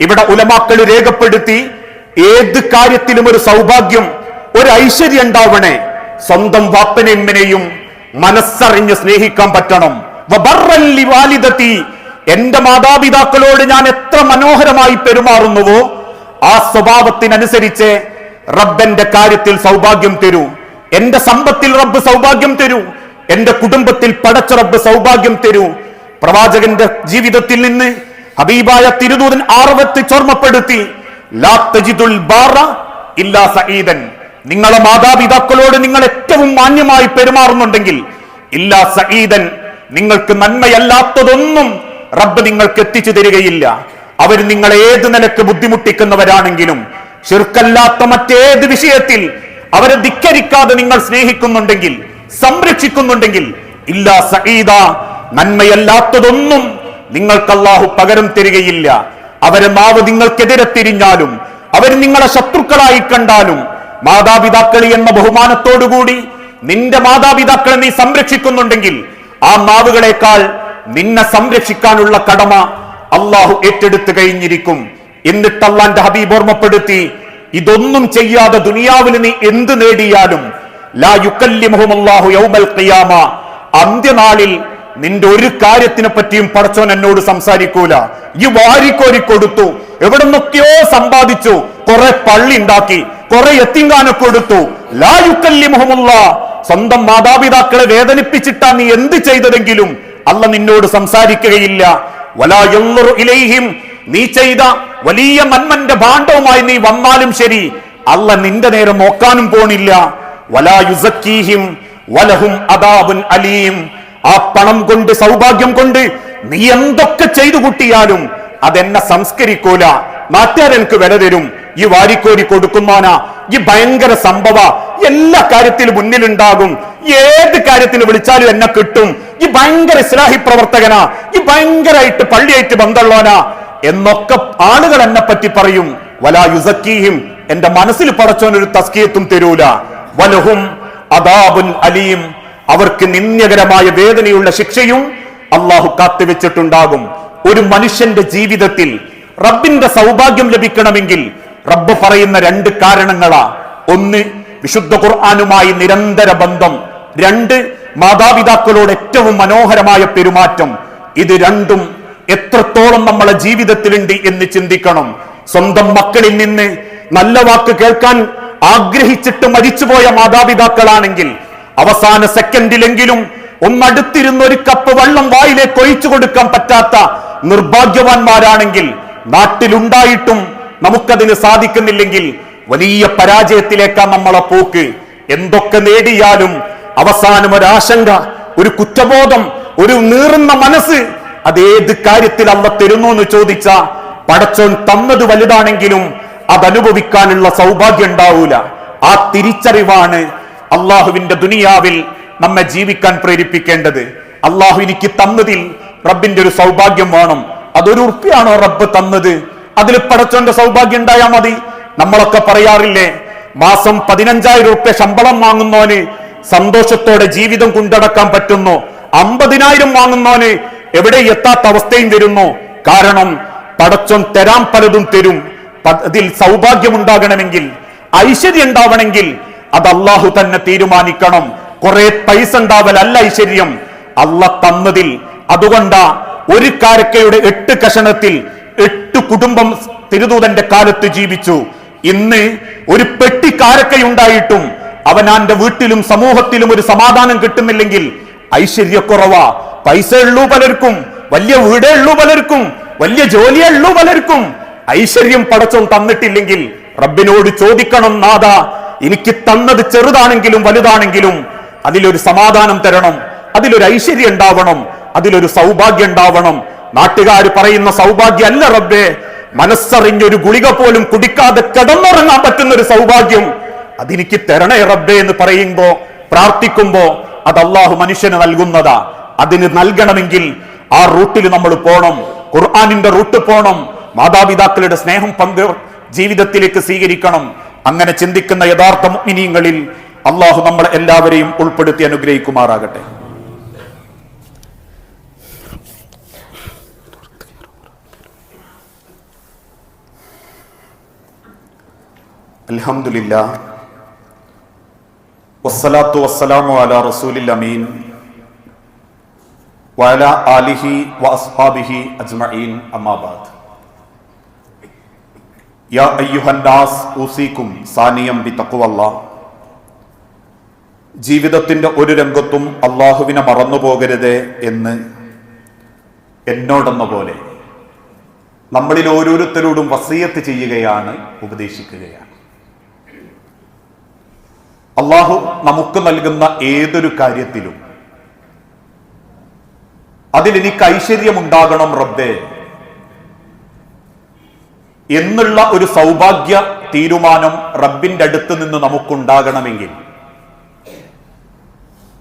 ഇവിടെ ഉലമാക്കൾ രേഖപ്പെടുത്തി ഏത് കാര്യത്തിലും ഒരു സൗഭാഗ്യം ഒരു ഐശ്വര്യം ഉണ്ടാവണേ. സ്വന്തം വാപ്പനെമ്മിനെയും മനസ്സറിഞ്ഞ് സ്നേഹിക്കാൻ പറ്റണം. ലിവാലിദതി. എന്റെ മാതാപിതാക്കളോട് ഞാൻ എത്ര മനോഹരമായി പെരുമാറുന്നുവോ ആ സ്വഭാവത്തിനനുസരിച്ച് റബ്ബന്റെ കാര്യത്തിൽ സൗഭാഗ്യം തരൂ. എന്റെ സമ്പത്തിൽ റബ്ബ് സൗഭാഗ്യം തരൂ. എന്റെ കുടുംബത്തിൽ പടച്ച റബ്ബ് സൗഭാഗ്യം തരൂ. പ്രവാചകന്റെ ജീവിതത്തിൽ നിന്ന് ഹബീബായ തിരുദൂതൻ ആർവത്ത് ചോർമ്മപ്പെടുത്തി സഈദൻ. നിങ്ങളെ മാതാപിതാക്കളോട് നിങ്ങൾ ഏറ്റവും മാന്യമായി പെരുമാറുന്നുണ്ടെങ്കിൽ ഇല്ലാ സഈദൻ നിങ്ങൾക്ക് നന്മയല്ലാത്തതൊന്നും റബ്ബ് നിങ്ങൾക്ക് എത്തിച്ചു തരികയില്ല. അവർ നിങ്ങളെ ഏത് നിലയ്ക്ക് ബുദ്ധിമുട്ടിക്കുന്നവരാണെങ്കിലും ശിർക്കല്ലാത്ത മറ്റേത് വിഷയത്തിൽ അവരെ ധിക്കരിക്കാതെ നിങ്ങൾ സ്നേഹിക്കുന്നുണ്ടെങ്കിൽ സംരക്ഷിക്കുന്നുണ്ടെങ്കിൽ ഇല്ലാ സഈദ നന്മയല്ലാത്തതൊന്നും നിങ്ങൾക്ക് അള്ളാഹു പകരം തരികയില്ല. അവരെ നാവ് നിങ്ങൾക്കെതിരെ തിരിഞ്ഞാലും അവർ നിങ്ങളെ ശത്രുക്കളായി കണ്ടാലും മാതാപിതാക്കളി എന്ന ബഹുമാനത്തോടുകൂടി നിന്റെ മാതാപിതാക്കളെ നീ സംരക്ഷിക്കുന്നുണ്ടെങ്കിൽ ആ നാവുകളെക്കാൾ നിന്നെ സംരക്ഷിക്കാനുള്ള കടമ അള്ളാഹു ഏറ്റെടുത്തു കഴിഞ്ഞിരിക്കും. എന്നിട്ട് ഹബീബ് ഓർമ്മപ്പെടുത്തി ഇതൊന്നും ചെയ്യാതെ ദുനിയാവിൽ നീ എന്ത് നേടിയാലും ലാ യുക്കല്ലിമുഹുമല്ലാഹു യൗമൽ ഖിയാമ അന്ത്യനാളിൽ നിന്റെ ഒരു കാര്യത്തിനെ പറ്റിയും പടച്ചോൻ എന്നോട് സംസാരിക്കൂല. ഈ വാരിക്കോരി കൊടുത്തു. എവിടെ നിന്നൊക്കെയോ സമ്പാദിച്ചു. കുറെ പള്ളി ഉണ്ടാക്കി. കുറെ എത്തിങ്കാനെ കൊടുത്തു. ലായുക്കല്ലി മുഹമ്മുള്ള സ്വന്തം മാതാപിതാക്കളെ വേദനിപ്പിച്ചിട്ടാ നീ എന്ത് ചെയ്തതെങ്കിലും അല്ല നിന്നോട് സംസാരിക്കുകയില്ല. ഇലൈഹിം. നീ ചെയ്ത വലിയ നന്മന്റെ ഭാണ്ഡവുമായി നീ വന്നാലും ശരി. അല്ല നിന്റെ നേരെ നോക്കാനും പോണില്ല. വലാ യുസക്കീഹിം. വലഹും അദാബുൻ അലീം. ആ പണം കൊണ്ട് സൗഭാഗ്യം കൊണ്ട് നീ എന്തൊക്കെ ചെയ്തു കൂട്ടിയാലും അതെന്നെ സംസ്കരിക്കൂല. നാട്ടുകാരെനിക്ക് വില തരും. ഈ വാരിക്കോരി കൊടുക്കുമാന ഈ ഭയങ്കര സംഭവ. എല്ലാ കാര്യത്തിലും മുന്നിലുണ്ടാകും. ഏത് കാര്യത്തിന് വിളിച്ചാലും എന്നെ കിട്ടും. ഈ ഭയങ്കര ഇസ്ലാഹി പ്രവർത്തകനാ. ഈ ഭയങ്കരമായിട്ട് പള്ളിയായിട്ട് ബന്ധമുള്ളവനാ. എന്നൊക്കെ ആളുകൾ എന്നെ പറ്റി പറയും. വലാ യുസക്കീഹിം എന്റെ മനസ്സിൽ പടച്ചോനൊരു തസ്കീയത്തും തരൂല. വലഹും അദാബുൻ അലീം. അവർക്ക് നിന്ദ്യകരമായ വേദനയുള്ള ശിക്ഷയും അള്ളാഹു കാത്തുവെച്ചിട്ടുണ്ടാകും. ഒരു മനുഷ്യന്റെ ജീവിതത്തിൽ റബ്ബിന്റെ സൗഭാഗ്യം ലഭിക്കണമെങ്കിൽ റബ്ബ് പറയുന്ന രണ്ട് കാരണങ്ങളാ. ഒന്ന് വിശുദ്ധ ഖുർആാനുമായി നിരന്തര ബന്ധം. രണ്ട് മാതാപിതാക്കളോട് ഏറ്റവും മനോഹരമായ പെരുമാറ്റം. ഇത് രണ്ടും എത്രത്തോളം നമ്മളെ ജീവിതത്തിലുണ്ട് എന്ന് ചിന്തിക്കണം. സ്വന്തം മക്കളിൽ നിന്ന് നല്ല വാക്ക് കേൾക്കാൻ ആഗ്രഹിച്ചിട്ട് മരിച്ചുപോയ മാതാപിതാക്കളാണെങ്കിൽ അവസാന സെക്കൻഡിലെങ്കിലും ഒന്നടുത്തിരുന്ന് ഒരു കപ്പ് വെള്ളം വായിലേക്ക് ഒഴിച്ചു കൊടുക്കാൻ പറ്റാത്ത നിർഭാഗ്യവാന്മാരാണെങ്കിൽ നാട്ടിലുണ്ടായിട്ടും നമുക്കതിന് സാധിക്കുന്നില്ലെങ്കിൽ വലിയ പരാജയത്തിലേക്കാ നമ്മളെ പോക്ക്. എന്തൊക്കെ നേടിയാലും അവസാനം ഒരാശങ്ക ഒരു കുറ്റബോധം ഒരു നീറുന്ന മനസ്സ് അതേത് കാര്യത്തിൽ അവ തരുന്നു എന്ന് ചോദിച്ച പടച്ചോൻ തന്നത് വലുതാണെങ്കിലും അതനുഭവിക്കാനുള്ള സൗഭാഗ്യം ഉണ്ടാവൂല. ആ തിരിച്ചറിവാണ് അള്ളാഹുവിന്റെ ദുനിയാവിൽ നമ്മെ ജീവിക്കാൻ പ്രേരിപ്പിക്കേണ്ടത്. അള്ളാഹു എനിക്ക് തന്നതിൽ റബ്ബിന്റെ ഒരു സൗഭാഗ്യം വേണം. അതൊരു ഉറുപ്പിയാണോ റബ്ബ് തന്നത്? അതിൽ പടച്ചോന്റെ സൗഭാഗ്യം ഉണ്ടായാൽ മതി. നമ്മളൊക്കെ പറയാറില്ലേ മാസം പതിനഞ്ചായിരം ഉറുപ്യ ശമ്പളം വാങ്ങുന്നവന് സന്തോഷത്തോടെ ജീവിതം കൊണ്ടടക്കാൻ പറ്റുന്നു. അമ്പതിനായിരം വാങ്ങുന്നവന് എവിടെ എത്താത്ത അവസ്ഥയും വരുന്നു. കാരണം പടച്ചോൻ തരാൻ പലതും തരും. അതിൽ അതിൽ സൗഭാഗ്യമുണ്ടാകണമെങ്കിൽ ഐശ്വര്യം ഉണ്ടാവണമെങ്കിൽ അത് അള്ളാഹു തന്നെ തീരുമാനിക്കണം. കുറെ പൈസ ഉണ്ടാവലല്ല ഐശ്വര്യം അള്ള തന്നതിൽ അതുകൊണ്ടാ ഒരു കാരക്കയുടെ എട്ട് കഷണത്തിൽ എട്ട് കുടുംബം തിരുദൂതന്റെ കാലത്ത് ജീവിച്ചു. ഇന്ന് ഒരു പെട്ടി കാരക്കയുണ്ടായിട്ടും അവനാന്റെ വീട്ടിലും സമൂഹത്തിലും ഒരു സമാധാനം കിട്ടുന്നില്ലെങ്കിൽ ഐശ്വര്യക്കുറവാ പൈസ ഉള്ളൂ പലർക്കും വലിയ വീടേ ഉള്ളൂ പലർക്കും വലിയ ജോലിയേ ഉള്ളൂ പലർക്കും. ഐശ്വര്യം പടച്ചോൻ തന്നിട്ടില്ലെങ്കിൽ റബ്ബിനോട് ചോദിക്കണം നാഥ എനിക്ക് തന്നത് ചെറുതാണെങ്കിലും വലുതാണെങ്കിലും അതിലൊരു സമാധാനം തരണം അതിലൊരു ഐശ്വര്യം ഉണ്ടാവണം അതിലൊരു സൗഭാഗ്യം ഉണ്ടാവണം. നാട്ടുകാർ പറയുന്ന സൗഭാഗ്യം അല്ല റബ്ബേ മനസ്സറിഞ്ഞൊരു ഗുളിക പോലും കുടിക്കാതെ കിടന്നുറങ്ങാൻ പറ്റുന്ന ഒരു സൗഭാഗ്യം അതെനിക്ക് തരണേ റബ്ബേ എന്ന് പറയുമ്പോ പ്രാർത്ഥിക്കുമ്പോ അത് അള്ളാഹു മനുഷ്യന് നൽകുന്നതാ. അതിന് നൽകണമെങ്കിൽ ആ റൂട്ടിൽ നമ്മൾ പോണം ഖുർആാനിന്റെ റൂട്ട് പോണം മാതാപിതാക്കളുടെ സ്നേഹം പങ്ക് ജീവിതത്തിലേക്ക് സ്വീകരിക്കണം. അങ്ങനെ ചിന്തിക്കുന്ന യഥാർത്ഥ മുഗ്നിനീങ്ങളിൽ അള്ളാഹു നമ്മൾ എല്ലാവരെയും ഉൾപ്പെടുത്തി അനുഗ്രഹിക്കുമാറാകട്ടെ. അലഹമില്ല വസ്സലാത്തു വസ്സലാമു അലാ റസൂലിൽ അമീൻ. വല ആലിഹി വസ്ഹാബിഹി അജ്മീൻ അമ്മാബാദ് ജീവിതത്തിന്റെ ഒരു രംഗത്തും അള്ളാഹുവിനെ മറന്നുപോകരുത് എന്ന് എന്നോടെന്ന പോലെ നമ്മളിൽ ഓരോരുത്തരോടും വസീയത്ത് ചെയ്യുകയാണ് ഉപദേശിക്കുകയാണ്. അള്ളാഹു നമുക്ക് നൽകുന്ന ഏതൊരു കാര്യത്തിലും അതിലെനിക്ക് ഐശ്വര്യമുണ്ടാകണം റബ്ബേ. എന്നുള്ള ഒരു സൗഭാഗ്യ തീരുമാനം റബ്ബിന്റെ അടുത്ത് നിന്ന് നമുക്കുണ്ടാകണമെങ്കിൽ.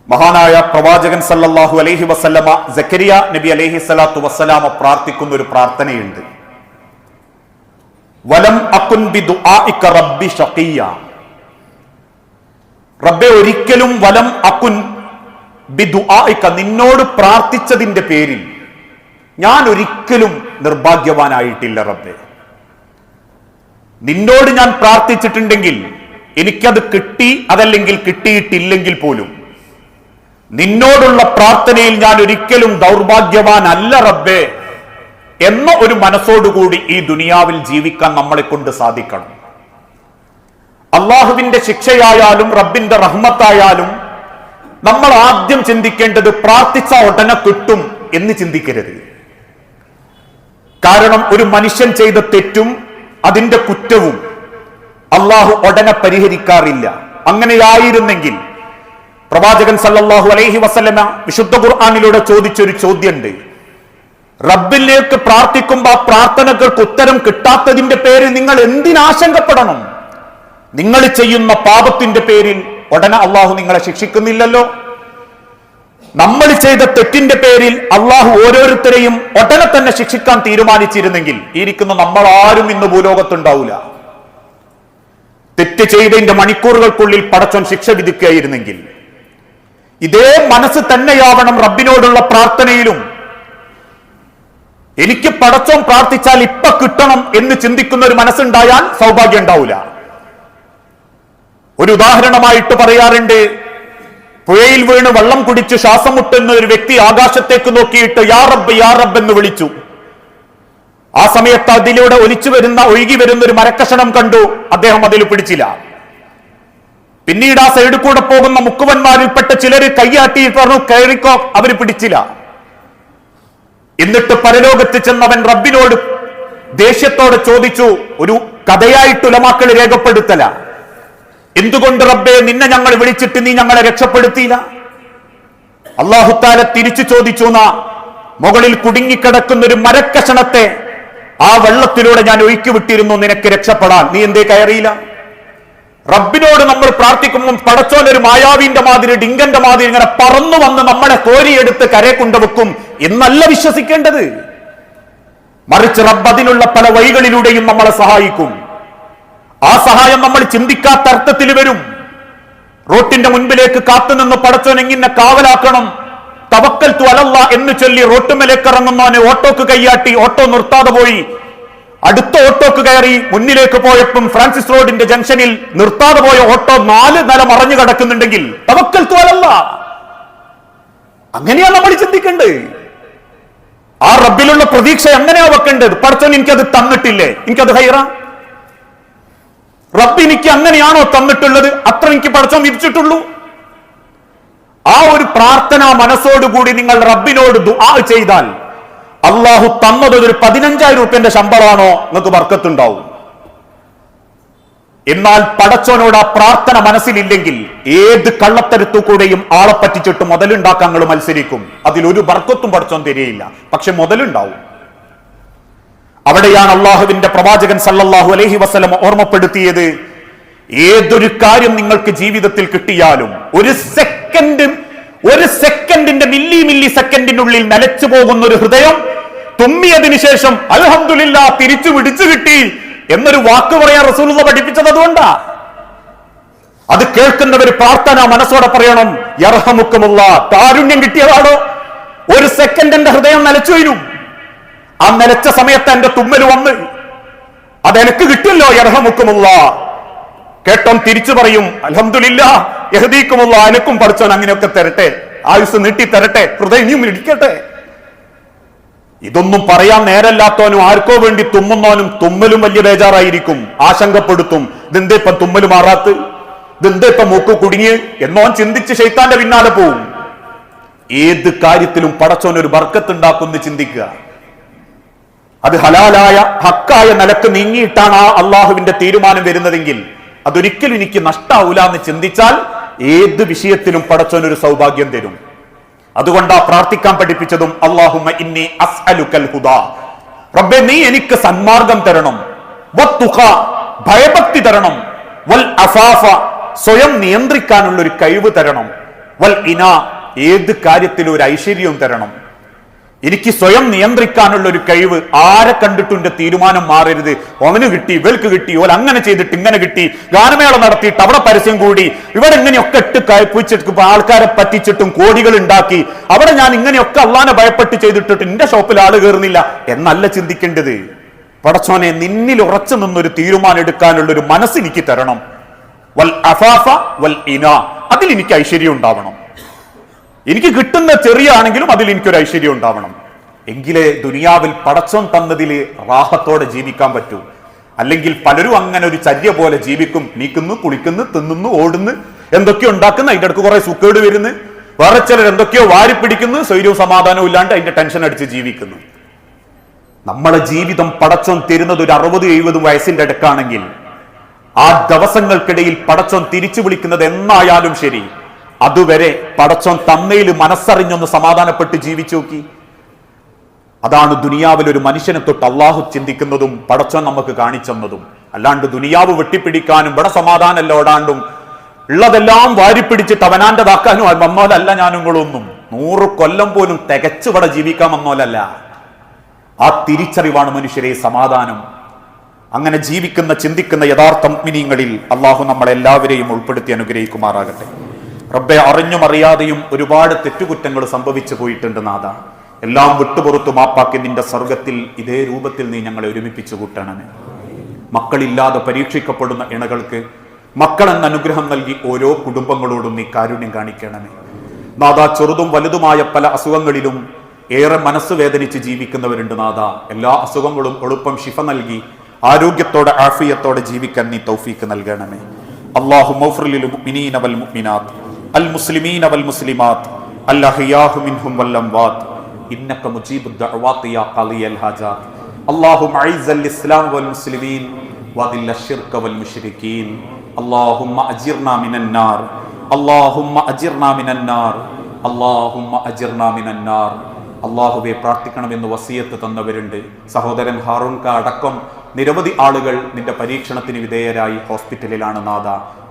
മഹാനായ പ്രവാചകൻ സല്ലല്ലാഹു അലൈഹി വസല്ലമ ജക്കരിയ നബി അലൈഹി സ്വലാത്തു വസ്സലാമ പ്രാർത്ഥിക്കുന്ന ഒരു പ്രാർത്ഥനയുണ്ട്. വലം ബി റബ്ബി ഷഖിയ. റബ്ബെ ഒരിക്കലും വലം അക്കുൻ ബി നിന്നോട് പ്രാർത്ഥിച്ചതിന്റെ പേരിൽ ഞാൻ ഒരിക്കലും നിർഭാഗ്യവാനായിട്ടില്ല റബ്ബെ. നിന്നോട് ഞാൻ പ്രാർത്ഥിച്ചിട്ടുണ്ടെങ്കിൽ എനിക്കത് കിട്ടി അതല്ലെങ്കിൽ കിട്ടിയിട്ടില്ലെങ്കിൽ പോലും. നിന്നോടുള്ള പ്രാർത്ഥനയിൽ ഞാൻ ഒരിക്കലും ദൗർഭാഗ്യവാനല്ല റബ്ബേ എന്ന ഒരു മനസ്സോടുകൂടി ഈ ദുനിയാവിൽ ജീവിക്കാൻ നമ്മളെ കൊണ്ട് സാധിക്കണം. അള്ളാഹുവിന്റെ ശിക്ഷയായാലും റബ്ബിന്റെ റഹ്മത്തായാലും നമ്മൾ ആദ്യം ചിന്തിക്കേണ്ടത് പ്രാർത്ഥിച്ച ഉടനെ കിട്ടും എന്ന് ചിന്തിക്കരുത്. കാരണം ഒരു മനുഷ്യൻ ചെയ്ത തെറ്റും അതിന്റെ കുറ്റവും അള്ളാഹു ഉടനെ പരിഹരിക്കാറില്ല. അങ്ങനെയായിരുന്നെങ്കിൽ പ്രവാചകൻ സല്ലാഹു അലൈഹി വസല്ലമ വിശുദ്ധ ഖുർആാനിലൂടെ ചോദിച്ചൊരു ചോദ്യമുണ്ട്. റബ്ബിലേക്ക് പ്രാർത്ഥിക്കുമ്പോൾ ആ പ്രാർത്ഥനകൾക്ക് ഉത്തരം കിട്ടാത്തതിന്റെ പേരിൽ നിങ്ങൾ എന്തിനാശങ്കപ്പെടണം നിങ്ങൾ ചെയ്യുന്ന പാപത്തിന്റെ പേരിൽ ഉടനെ അള്ളാഹു നിങ്ങളെ ശിക്ഷിക്കുന്നില്ലല്ലോ. നമ്മൾ ചെയ്ത തെറ്റിന്റെ പേരിൽ അള്ളാഹു ഓരോരുത്തരെയും ഉടനെ തന്നെ ശിക്ഷിക്കാൻ തീരുമാനിച്ചിരുന്നെങ്കിൽ ഇരിക്കുന്ന നമ്മൾ ആരും ഇന്ന് ഭൂലോകത്തുണ്ടാവില്ല തെറ്റ് ചെയ്തതിന്റെ മണിക്കൂറുകൾക്കുള്ളിൽ പടച്ചോൻ ശിക്ഷ വിധിക്കുകയായിരുന്നെങ്കിൽ. ഇതേ മനസ്സ് തന്നെയാവണം റബ്ബിനോടുള്ള പ്രാർത്ഥനയിലും. എനിക്ക് പടച്ചോൻ പ്രാർത്ഥിച്ചാൽ ഇപ്പൊ കിട്ടണം എന്ന് ചിന്തിക്കുന്ന ഒരു മനസ്സുണ്ടായാൽ സൗഭാഗ്യം ഉണ്ടാവില്ല ഒരു ഉദാഹരണമായിട്ട് പറയാറുണ്ട് പുഴയിൽ വീണ് വെള്ളം കുടിച്ച് ശ്വാസം മുട്ടുന്ന ഒരു വ്യക്തി ആകാശത്തേക്ക് നോക്കിയിട്ട് യാ റബ്ബ് യാ റബ്ബ് എന്ന് വിളിച്ചു. ആ സമയത്ത് അതിലൂടെ ഒലിച്ചു വരുന്ന ഒഴുകി വരുന്ന ഒരു മരക്കഷണം കണ്ടു. അദ്ദേഹം അതിൽ പിടിച്ചില്ല. പിന്നീട് ആ സൈഡിൽ കൂടെ പോകുന്ന മുക്കുവന്മാരിൽപ്പെട്ട ചിലർ കയ്യാട്ടി പറഞ്ഞു കയറിക്കോ. അവർ പിടിച്ചില്ല. എന്നിട്ട് പരലോകത്ത് ചെന്നവൻ റബ്ബിനോട് ദേഷ്യത്തോടെ ചോദിച്ചു ഒരു കഥയായിട്ട് ഉലമാക്കൾ രേഖപ്പെടുത്തല? എന്തുകൊണ്ട് റബ്ബെ നിന്നെ ഞങ്ങൾ വിളിച്ചിട്ട് നീ ഞങ്ങളെ രക്ഷപ്പെടുത്തിയില്ല? അള്ളാഹുത്താല തിരിച്ചു ചോദിച്ചു നാ മുകളിൽ കുടുങ്ങിക്കിടക്കുന്ന ഒരു മരക്കഷണത്തെ ആ വെള്ളത്തിലൂടെ ഞാൻ ഒഴുക്കി വിട്ടിരുന്നു നിനക്ക് രക്ഷപ്പെടാൻ. നീ എന്തേ കയറിയില്ല? റബ്ബിനോട് നമ്മൾ പ്രാർത്ഥിക്കുമ്പോൾ പടച്ചോൻ ഒരു മായാവിന്റെ മാതിരി ഡിങ്കന്റെ മാതിരി ഇങ്ങനെ പറന്നു വന്ന് നമ്മളെ കോരിയെടുത്ത് കരയെ കൊണ്ടുവെക്കും എന്നല്ല വിശ്വസിക്കേണ്ടത്. മറിച്ച് റബ്ബ് അതിനുള്ള പല വഴികളിലൂടെയും നമ്മളെ സഹായിക്കും. ആ സഹായം നമ്മൾ ചിന്തിക്കാത്ത അർത്ഥത്തിൽ വരും. റോട്ടിന്റെ മുൻപിലേക്ക് കാത്തുനിന്ന് പടച്ചോൻ എങ്ങനെ കാവലാക്കണം? തവക്കൽ തുലല്ല എന്ന് ചൊല്ലി റോട്ടുമേലേക്ക് ഇറങ്ങുന്നവനെ ഓട്ടോക്ക് കൈയാട്ടി ഓട്ടോ നിർത്താതെ പോയി. അടുത്ത ഓട്ടോക്ക് കയറി മുന്നിലേക്ക് പോയപ്പം ഫ്രാൻസിസ് റോഡിന്റെ ജംഗ്ഷനിൽ നിർത്താതെ പോയ ഓട്ടോ നാല് നില മറഞ്ഞു കിടക്കുന്നുണ്ടെങ്കിൽ തവക്കൽ തുലല്ല അങ്ങനെയാ നമ്മൾ ചിന്തിക്കേണ്ടത്. ആ റബ്ബിലുള്ള പ്രതീക്ഷ എങ്ങനെയാ വെക്കേണ്ടത്? പടച്ചോൻ എനിക്കത് തന്നിട്ടില്ലേ? എനിക്കത് ഹൈറ. റബ്ബ് എനിക്ക് അങ്ങനെയാണോ തന്നിട്ടുള്ളത്? അത്ര എനിക്ക് പഠിച്ചോ വിരിച്ചിട്ടുള്ളൂ ആ ഒരു പ്രാർത്ഥന മനസ്സോടുകൂടി നിങ്ങൾ റബ്ബിനോട് ദുആ ചെയ്താൽ അള്ളാഹു തന്നത് ഒരു പതിനഞ്ചായിരം റുപ്യന്റെ ശമ്പളമാണോ നിങ്ങൾക്ക് വർക്കത്തുണ്ടാവും എന്നാൽ പടച്ചോനോട് ആ പ്രാർത്ഥന മനസ്സിലില്ലെങ്കിൽ ഏത് കള്ളത്തരത്തു കൂടെയും ആളെ പറ്റിച്ചിട്ട് മുതലുണ്ടാക്കാൻ നിങ്ങൾ മത്സരിക്കും. അതിലൊരു ബർക്കത്തും പടച്ചോൻ തരികയില്ല. പക്ഷെ മുതലുണ്ടാവും. അവിടെയാണ് അള്ളാഹുവിന്റെ പ്രവാചകൻ സല്ലല്ലാഹു അലഹി വസ്ലം ഓർമ്മപ്പെടുത്തിയത്. ഏതൊരു കാര്യം നിങ്ങൾക്ക് ജീവിതത്തിൽ കിട്ടിയാലും ഒരു സെക്കൻഡ് ഒരു സെക്കൻഡിന്റെ മില്ലി മില്ലി സെക്കൻഡിനുള്ളിൽ നനച്ചു പോകുന്ന ഒരു ഹൃദയം തുമ്മിയതിനു ശേഷം അലഹമില്ല തിരിച്ചു പിടിച്ചു കിട്ടി എന്നൊരു വാക്ക് പറയാൻ റസൂലുള്ള പഠിപ്പിച്ചത് അതുകൊണ്ടാ. അത് കേൾക്കുന്നവർ പ്രാർത്ഥന മനസ്സോടെ പറയണം യർഹമുക്കുമുള്ള കാരുണ്യം കിട്ടിയതാണോ? ഒരു സെക്കൻഡിന്റെ ഹൃദയം നനച്ചു വീഴും ആ നിലച്ച സമയത്ത് എന്റെ തുമ്മൽ വന്ന് അതെനിക്ക് കിട്ടില്ലോ യർഹമുക്കുമുള്ള. കേട്ടോ തിരിച്ചു പറയും അലഹമില്ല യഹദീക്കുമുള്ള എനക്കും പഠിച്ചോൻ അങ്ങനെയൊക്കെ തരട്ടെ ആയുസ് നീട്ടി തരട്ടെ ഹൃദയം ഇനിയും ഇടിക്കട്ടെ ഇതൊന്നും പറയാൻ നേരല്ലാത്തവനും ആർക്കോ വേണ്ടി തുമ്മുന്നവനും തുമ്മലും വലിയ ബേജാറായിരിക്കും ആശങ്കപ്പെടുത്തും. ഇതെന്തേ ഇപ്പം തുമ്മൽ മാറാത്ത്? ഇതെന്തേ ഇപ്പം മൂക്ക് കുടുങ്ങി? എന്നോൻ ചിന്തിച്ച് ശൈത്താന്റെ പിന്നാലെ പോവും. ഏത് കാര്യത്തിലും പടച്ചോൻ ഒരു ബർക്കത്ത് ഉണ്ടാക്കുമെന്ന് ചിന്തിക്കുക. അത് ഹലാലായ ഹക്കായ നിലയ്ക്ക് നീങ്ങിയിട്ടാണ് ആ അള്ളാഹുവിന്റെ തീരുമാനം വരുന്നതെങ്കിൽ അതൊരിക്കലും എനിക്ക് നഷ്ടാവൂല എന്ന് ചിന്തിച്ചാൽ ഏത് വിഷയത്തിലും പടച്ചോൻ ഒരു സൗഭാഗ്യം തരും. അതുകൊണ്ടാ പ്രാർത്ഥിക്കാൻ പഠിപ്പിച്ചതും അള്ളാഹുമ്മ ഇന്നി അസ്അലുക്കൽ ഹുദാ. നീ എനിക്ക് സന്മാർഗം തരണം. ഭയഭക്തി തരണം. വൽ അഫാഫ സ്വയം നിയന്ത്രിക്കാനുള്ള ഒരു കഴിവ് തരണം. വൽ ഇന ഏത് കാര്യത്തിലും ഒരു ഐശ്വര്യവും തരണം. എനിക്ക് സ്വയം നിയന്ത്രിക്കാനുള്ള ഒരു കഴിവ് ആരെ കണ്ടിട്ടും എന്റെ തീരുമാനം മാറരുത്. അവന് കിട്ടി ഇവൾക്ക് കിട്ടി ഓൽ അങ്ങനെ ചെയ്തിട്ട് ഇങ്ങനെ കിട്ടി. ഗാനമേള നടത്തിയിട്ട് അവിടെ പരസ്യം കൂടി. ഇവിടെ ഇങ്ങനെയൊക്കെ ഇട്ട് കഴിപ്പിച്ചിട്ട് ആൾക്കാരെ പറ്റിച്ചിട്ടും കോടികൾ ഉണ്ടാക്കി. അവിടെ ഞാൻ ഇങ്ങനെയൊക്കെ അള്ളാനെ ഭയപ്പെട്ട് ചെയ്തിട്ടിട്ട് എന്റെ ഷോപ്പിൽ ആൾ കയറുന്നില്ല. എന്നല്ല ചിന്തിക്കേണ്ടത്. പടച്ചോനെ നിന്നിൽ ഉറച്ചു നിന്നൊരു തീരുമാനം എടുക്കാനുള്ള ഒരു മനസ്സ് എനിക്ക് തരണം. വൽ അഫാഫ വൽ ഇന. അതിൽ എനിക്ക് ഐശ്വര്യം ഉണ്ടാവണം. എനിക്ക് കിട്ടുന്ന ചെറിയ ആണെങ്കിലും അതിൽ എനിക്കൊരു ഐശ്വര്യം ഉണ്ടാവണം. എങ്കിലേ ദുനിയാവിൽ പടച്ചോൻ തന്നതിൽ റാഹത്തോടെ ജീവിക്കാൻ പറ്റൂ. അല്ലെങ്കിൽ പലരും അങ്ങനെ ഒരു ചര്യ പോലെ ജീവിക്കും. നീക്കുന്നു കുളിക്കുന്നു തിന്നുന്നു ഓടുന്നു എന്തൊക്കെയോ ഉണ്ടാക്കുന്നു അതിന്റെ അടുക്ക് കുറെ സുക്കേട് വരുന്നു. വേറെ ചിലർ എന്തൊക്കെയോ വാരി പിടിക്കുന്നു സ്വൈര്യവും സമാധാനവും ഇല്ലാണ്ട് അതിന്റെ ടെൻഷൻ അടിച്ച് ജീവിക്കുന്നു. നമ്മളെ ജീവിതം പടച്ചോൻ തരുന്നത് ഒരു അറുപത് എഴുപത് വയസ്സിന്റെ അടുക്കാണെങ്കിൽ ആ ദിവസങ്ങൾക്കിടയിൽ പടച്ചോൻ തിരിച്ചു വിളിക്കുന്നത് എന്നായാലും ശരി. അതുവരെ പടച്ചോൻ തന്നയിൽ മനസ്സറിഞ്ഞൊന്ന് സമാധാനപ്പെട്ട് ജീവിച്ചു നോക്കി. അതാണ് ദുനിയാവിൽ ഒരു മനുഷ്യനെ തൊട്ട് അള്ളാഹു ചിന്തിക്കുന്നതും പടച്ചോൻ നമുക്ക് കാണിച്ചെന്നതും അല്ലാണ്ട് ദുനിയാവ് വെട്ടിപ്പിടിക്കാനും ഇവിടെ സമാധാനമല്ല ഓടാണ്ടും. ഉള്ളതെല്ലാം വാരിപ്പിടിച്ചിട്ട് അവനാന്റെതാക്കാനും വന്നോലല്ല ഞാനുങ്ങളൊന്നും നൂറ് കൊല്ലം പോലും തികച്ചു ഇവിടെ ജീവിക്കാൻ വന്നോലല്ല. ആ തിരിച്ചറിവാണ് മനുഷ്യരെ സമാധാനം. അങ്ങനെ ജീവിക്കുന്ന ചിന്തിക്കുന്ന യഥാർത്ഥ മിനിങ്ങളിൽ അള്ളാഹു നമ്മളെല്ലാവരെയും ഉൾപ്പെടുത്തി അനുഗ്രഹിക്കുമാറാകട്ടെ. റബ്ബെ അറിഞ്ഞും അറിയാതെയും ഒരുപാട് തെറ്റുകുറ്റങ്ങൾ സംഭവിച്ചു പോയിട്ടുണ്ട് നാഥ. എല്ലാം വിട്ടുപുറത്തു മാപ്പാക്കി നിന്റെ സ്വർഗത്തിൽ ഇതേ രൂപത്തിൽ നീ ഞങ്ങളെ ഒരുമിപ്പിച്ചു കൂട്ടണമേ. മക്കളില്ലാതെ പരീക്ഷിക്കപ്പെടുന്ന ഇണകൾക്ക് മക്കളെന്ന അനുഗ്രഹം നൽകി ഓരോ കുടുംബങ്ങളോടും നീ കാരുണ്യം കാണിക്കണമേ. നാഥ ചെറുതും വലുതുമായ പല അസുഖങ്ങളിലും ഏറെ മനസ്സ് വേദനിച്ച് ജീവിക്കുന്നവരുണ്ട് നാഥ. എല്ലാ അസുഖങ്ങളും എളുപ്പം ശിഫ നൽകി ആരോഗ്യത്തോടെ ആഫിയത്തോടെ ജീവിക്കാൻ നീ തൗഫീക്ക് നൽകണമേ. അള്ളാഹു മൗഫ്രിലിൽ മുഅ്മിനീന വൽ മുഅ്മിനാത്ത്. അൽ മുസ്ലിമീന വൽ മുസ്ലിമാത്ത് അൽ അഹ്യാഹു മിൻഹും വൽ അംവാത്ത് ഇന്നക മുജീബു ദഅവാത്തി യാ ഖളിയൽ ഹാജാത്ത് اللهم اعز الاسلام والمسلمين واذل الشرك والمشركين اللهم اجرنا من النار اللهم اجرنا من النار اللهم اجرنا من النار അള്ളാഹുവെ പ്രാർത്ഥിക്കണമെന്ന് വസീയത്ത് തന്നവരുണ്ട് സഹോദരൻ ഹാറൂൺ ക അടക്കം നിരവധി ആളുകൾ നിന്റെ പരീക്ഷണത്തിന് വിധേയരായി ഹോസ്പിറ്റലിലാണ് നാഥ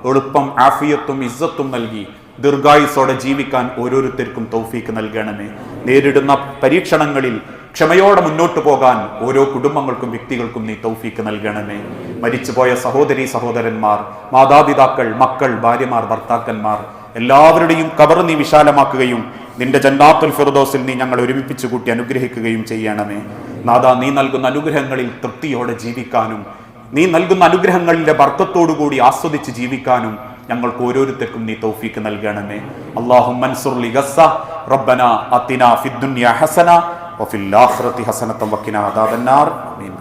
എളുപ്പം ആഫിയത്തും ഇസ്സത്തും നൽകി ദീർഘായുസോടെ ജീവിക്കാൻ ഓരോരുത്തർക്കും തൗഫീക്ക് നൽകണമേ. നേരിടുന്ന പരീക്ഷണങ്ങളിൽ ക്ഷമയോടെ മുന്നോട്ട് പോകാൻ ഓരോ കുടുംബങ്ങൾക്കും വ്യക്തികൾക്കും നീ തൗഫീക്ക് നൽകണമേ. മരിച്ചുപോയ സഹോദരി സഹോദരന്മാർ മാതാപിതാക്കൾ മക്കൾ ഭാര്യമാർ ഭർത്താക്കന്മാർ എല്ലാവരുടെയും കവർ നീ വിശാലമാക്കുകയും നിന്റെ ജന്നാത്തുൽ ഫിർദോസിൽ നീ ഞങ്ങൾ ഒരുമിപ്പിച്ചു കൂട്ടി അനുഗ്രഹിക്കുകയും ചെയ്യണമേ. നാദാ നീ നൽകുന്ന അനുഗ്രഹങ്ങളിൽ തൃപ്തിയോടെ ജീവിക്കാനും നീ നൽകുന്ന അനുഗ്രഹങ്ങളിലെ ബർക്കത്തോടുകൂടി ആസ്വദിച്ച് ജീവിക്കാനും ഞങ്ങൾക്ക് ഓരോരുത്തർക്കും നീ തൗഫീക്ക് നൽകണമേ. അള്ളാഹു മൻസുർ ലിഗസ്സ റബ്ബന അതിന ഫിദ്ദുനിയ ഹസന വഫിൽ ആഖിറതി ഹസനത വഖിന അദാബന്നാർ. ആമീൻ.